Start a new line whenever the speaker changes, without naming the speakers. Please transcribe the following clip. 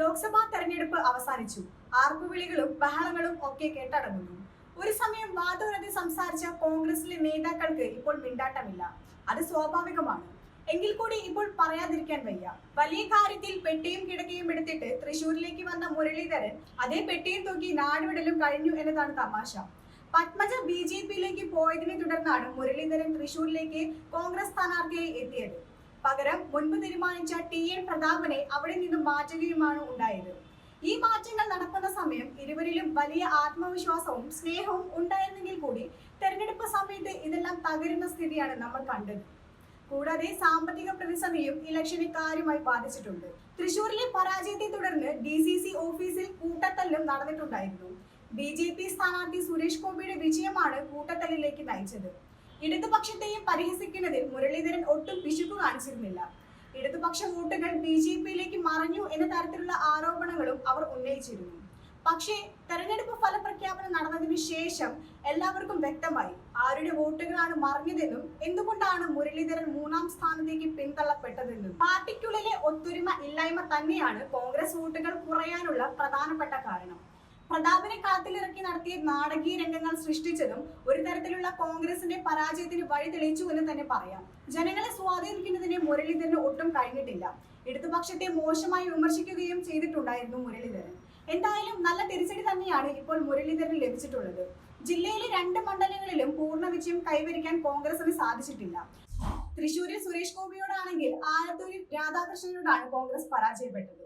ലോക്സഭാ തെരഞ്ഞെടുപ്പ് അവസാനിച്ചു. ആർപ്പുവിളികളും ബഹളങ്ങളും ഒക്കെ കേട്ടടങ്ങുന്നു. ഒരു സമയം വാദോരതി സംസാരിച്ച കോൺഗ്രസിലെ നേതാക്കൾക്ക് ഇപ്പോൾ മിണ്ടാട്ടമില്ല. അത് സ്വാഭാവികമാണ്. എങ്കിൽ കൂടി ഇപ്പോൾ പറയാതിരിക്കാൻ വയ്യ. വലിയ കാര്യത്തിൽ പെട്ടിയും കിടക്കയും എടുത്തിട്ട് തൃശൂരിലേക്ക് വന്ന മുരളീധരൻ അതേ പെട്ടിയും തൂക്കി നാടുവിടലും കഴിഞ്ഞു എന്നതാണ് തമാശ. പത്മജ ബി ജെ പിയിലേക്ക് പോയതിനെ തുടർന്നാണ് മുരളീധരൻ തൃശൂരിലേക്ക് കോൺഗ്രസ് സ്ഥാനാർത്ഥിയായി എത്തിയത്. പകരം മുൻപ് തീരുമാനിച്ച ടി എൻ പ്രതാപനെ അവിടെ നിന്നും മാറ്റുകയുമാണ് ഉണ്ടായത്. ഈ മാറ്റങ്ങൾ നടക്കുന്ന സമയം ഇരുവരിലും വലിയ ആത്മവിശ്വാസവും സ്നേഹവും ഉണ്ടായിരുന്നെങ്കിൽ കൂടി തെരഞ്ഞെടുപ്പ് സമയത്ത് ഇതെല്ലാം തകരുന്ന സ്ഥിതിയാണ് നമ്മൾ കണ്ടത്. കൂടാതെ സാമ്പത്തിക പ്രതിസന്ധിയും ഇലക്ഷനെ കാര്യമായി ബാധിച്ചിട്ടുണ്ട്. തൃശൂരിലെ പരാജയത്തെ തുടർന്ന് ഡി സി സി ഓഫീസിൽ കൂട്ടത്തല്ലും നടന്നിട്ടുണ്ടായിരുന്നു. ബി ജെ പി സ്ഥാനാർത്ഥി സുരേഷ് ഗോപിയുടെ വിജയമാണ് കൂട്ടത്തല്ലിലേക്ക് നയിച്ചത്. ഇടതുപക്ഷത്തെയും പരിഹസിക്കുന്നതിൽ മുരളീധരൻ ഒട്ടും പിശുക്ക് കാണിച്ചിരുന്നില്ല. ഇടതുപക്ഷ വോട്ടുകൾ ബി ജെ പിയിലേക്ക് മറഞ്ഞു എന്ന തരത്തിലുള്ള ആരോപണങ്ങളും അവർ ഉന്നയിച്ചിരുന്നു. പക്ഷേ തെരഞ്ഞെടുപ്പ് ഫലപ്രഖ്യാപനം നടന്നതിന് ശേഷം എല്ലാവർക്കും വ്യക്തമായി ആരുടെ വോട്ടുകളാണ് മറിഞ്ഞതെന്നും എന്തുകൊണ്ടാണ് മുരളീധരൻ മൂന്നാം സ്ഥാനത്തേക്ക് പിന്തള്ളപ്പെട്ടതെന്നും. പാർട്ടിക്കുള്ളിലെ ഒത്തൊരുമ ഇല്ലായ്മ തന്നെയാണ് കോൺഗ്രസ് വോട്ടുകൾ കുറയാനുള്ള പ്രധാനപ്പെട്ട കാരണം. പ്രതാപിനെ കാത്തിലിറക്കി നടത്തിയ നാടകീയ രംഗങ്ങൾ സൃഷ്ടിച്ചതും ഒരു തരത്തിലുള്ള കോൺഗ്രസിന്റെ പരാജയത്തിന് വഴി തെളിയിച്ചു എന്ന് തന്നെ പറയാം. ജനങ്ങളെ സ്വാധീനിക്കുന്നതിന് മുരളീധരന് ഒട്ടും കഴിഞ്ഞിട്ടില്ല. ഇടതുപക്ഷത്തെ മോശമായി വിമർശിക്കുകയും ചെയ്തിട്ടുണ്ടായിരുന്നു മുരളീധരൻ. എന്തായാലും നല്ല തിരിച്ചടി തന്നെയാണ് ഇപ്പോൾ മുരളീധരന് ലഭിച്ചിട്ടുള്ളത്. ജില്ലയിലെ രണ്ട് മണ്ഡലങ്ങളിലും പൂർണ വിജയം കൈവരിക്കാൻ കോൺഗ്രസിന് സാധിച്ചിട്ടില്ല. തൃശൂരിൽ സുരേഷ് ഗോപിയോടാണെങ്കിൽ ആലത്തൂരിൽ രാധാകൃഷ്ണനോടാണ് കോൺഗ്രസ് പരാജയപ്പെട്ടത്.